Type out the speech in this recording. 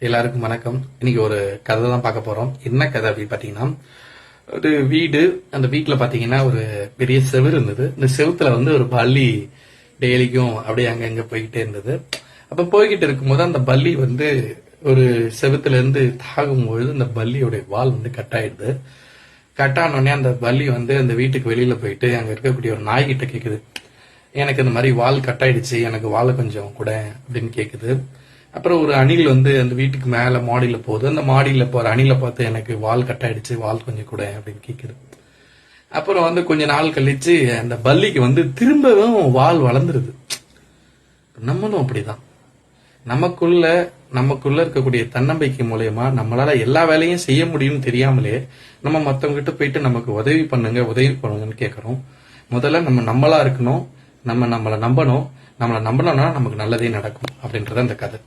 எல்லாருக்கும் வணக்கம். இன்னைக்கு ஒரு கதை தான் பார்க்க போறோம். என்ன கதை அப்படின்னு பாத்தீங்கன்னா ஒரு வீடு அந்த வீட்டுல பாத்தீங்கன்னா ஒரு பெரிய செவுரு இருந்தது. இந்த செவுத்துல வந்து ஒரு பள்ளி டெய்லிக்கும் அப்படியே அங்கங்க போய்கிட்டே இருந்தது. அப்ப போய்கிட்டு இருக்கும்போது அந்த பள்ளி வந்து ஒரு செவுத்துல இருந்து தாகும் பொழுது அந்த பள்ளியோடைய வால் வந்து கட் ஆயிடுது. கட் ஆனோடனே அந்த பள்ளி வந்து அந்த வீட்டுக்கு வெளியில போயிட்டு அங்க இருக்கக்கூடிய ஒரு நாய்கிட்ட கேக்குது. எனக்கு இந்த மாதிரி வால் கட் ஆயிடுச்சு எனக்கு வாழை கொஞ்சம் கூட அப்படின்னு கேக்குது. அப்புறம் ஒரு அணில் வந்து அந்த வீட்டுக்கு மேல மாடியில போகுது. அந்த மாடியில போகிற அணில பார்த்து எனக்கு வால் கட் ஆயிடுச்சு வால் கொஞ்சம் கூட அப்படின்னு கேக்குது. அப்புறம் வந்து கொஞ்ச நாள் கழிச்சு அந்த பல்லிக்கு வந்து திரும்பவும் வால் வளர்ந்துருது. நம்மளும் அப்படிதான். நமக்குள்ள நமக்குள்ள இருக்கக்கூடிய தன்னம்பிக்கை மூலயமா நம்மளால எல்லா வேலையும் செய்ய முடியும்னு தெரியாமலே நம்ம மத்தவங்க கிட்ட போயிட்டு நமக்கு உதவி பண்ணுங்க உதவி பண்ணுங்கன்னு கேட்கறோம் முதல்ல நம்ம நம்மளா இருக்கணும் நம்ம நம்மளை நம்பணும். நம்மளை நம்பணும்னா நமக்கு நல்லதே நடக்கும் அப்படின்றத அந்த கதை.